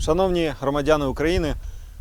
Шановні громадяни України,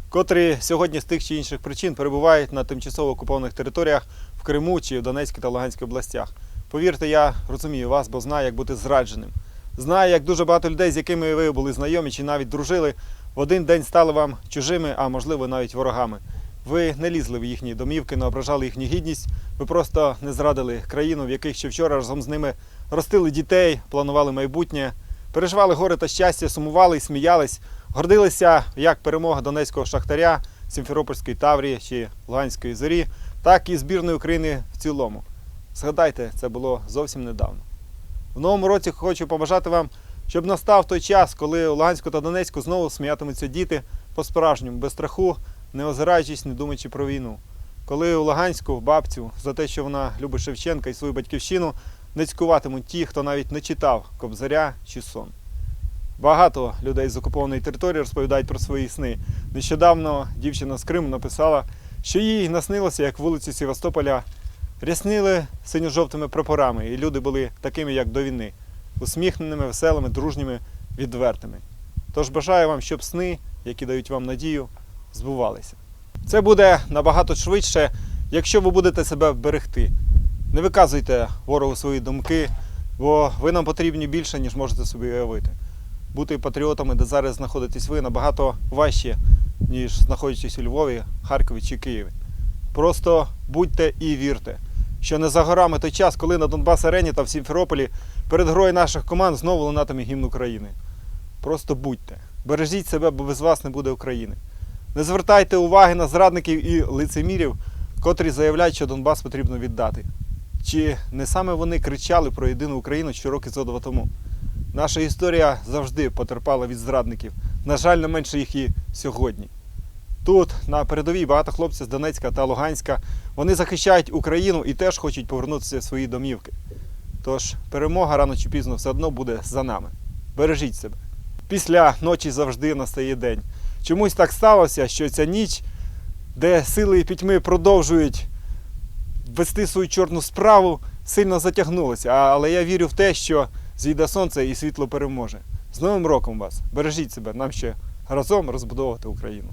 котрі сьогодні з тих чи інших причин перебувають на тимчасово окупованих територіях в Криму чи в Донецькій та Луганській областях. Повірте, я розумію вас, бо знаю, як бути зрадженим. Знаю, як дуже багато людей, з якими ви були знайомі чи навіть дружили, в один день стали вам чужими, а можливо навіть ворогами. Ви не лізли в їхні домівки, не ображали їхню гідність. Ви просто не зрадили країну, в яких ще вчора разом з ними ростили дітей, планували майбутнє, переживали горе та щастя, сумували і сміялись, гордилися як перемога донецького шахтаря, Сімферопольської Таврії чи Луганської зорі, так і збірної України в цілому. Згадайте, це було зовсім недавно. В новому році хочу побажати вам, щоб настав той час, коли у Луганську та Донецьку знову сміятимуться діти по-справжньому, без страху, не озираючись, не думаючи про війну. Коли у Луганську бабцю за те, що вона любить Шевченка і свою батьківщину, не цькуватимуть ті, хто навіть не читав Кобзаря чи сон. Багато людей з окупованої території розповідають про свої сни. Нещодавно дівчина з Криму написала, що їй наснилося, як вулиці Севастополя ряснили синьо-жовтими прапорами, і люди були такими, як до війни, усміхненими, веселими, дружніми, відвертими. Тож бажаю вам, щоб сни, які дають вам надію, збувалися. Це буде набагато швидше, якщо ви будете себе берегти. Не виказуйте ворогу свої думки, бо ви нам потрібні більше, ніж можете собі уявити. Бути патріотами, де зараз знаходитесь ви, набагато важче, ніж знаходячись у Львові, Харкові чи Києві. Просто будьте і вірте, що не за горами той час, коли на Донбас Арені та в Сімферополі перед грою наших команд знову лунатиме гімн України. Просто будьте, бережіть себе, бо без вас не буде України. Не звертайте уваги на зрадників і лицемірів, котрі заявляють, що Донбас потрібно віддати. Чи не саме вони кричали про єдину Україну ще роки зо тому? Наша історія завжди потерпала від зрадників. На жаль, не менше їх і сьогодні. Тут, на передовій, багато хлопців з Донецька та Луганська. Вони захищають Україну і теж хочуть повернутися в свої домівки. Тож перемога рано чи пізно все одно буде за нами. Бережіть себе. Після ночі завжди настає день. Чомусь так сталося, що ця ніч, де сили пітьми продовжують вести свою чорну справу, сильно затягнулася. Але я вірю в те, що зійде сонце і світло переможе. З Новим роком вас! Бережіть себе, нам ще разом розбудовувати Україну.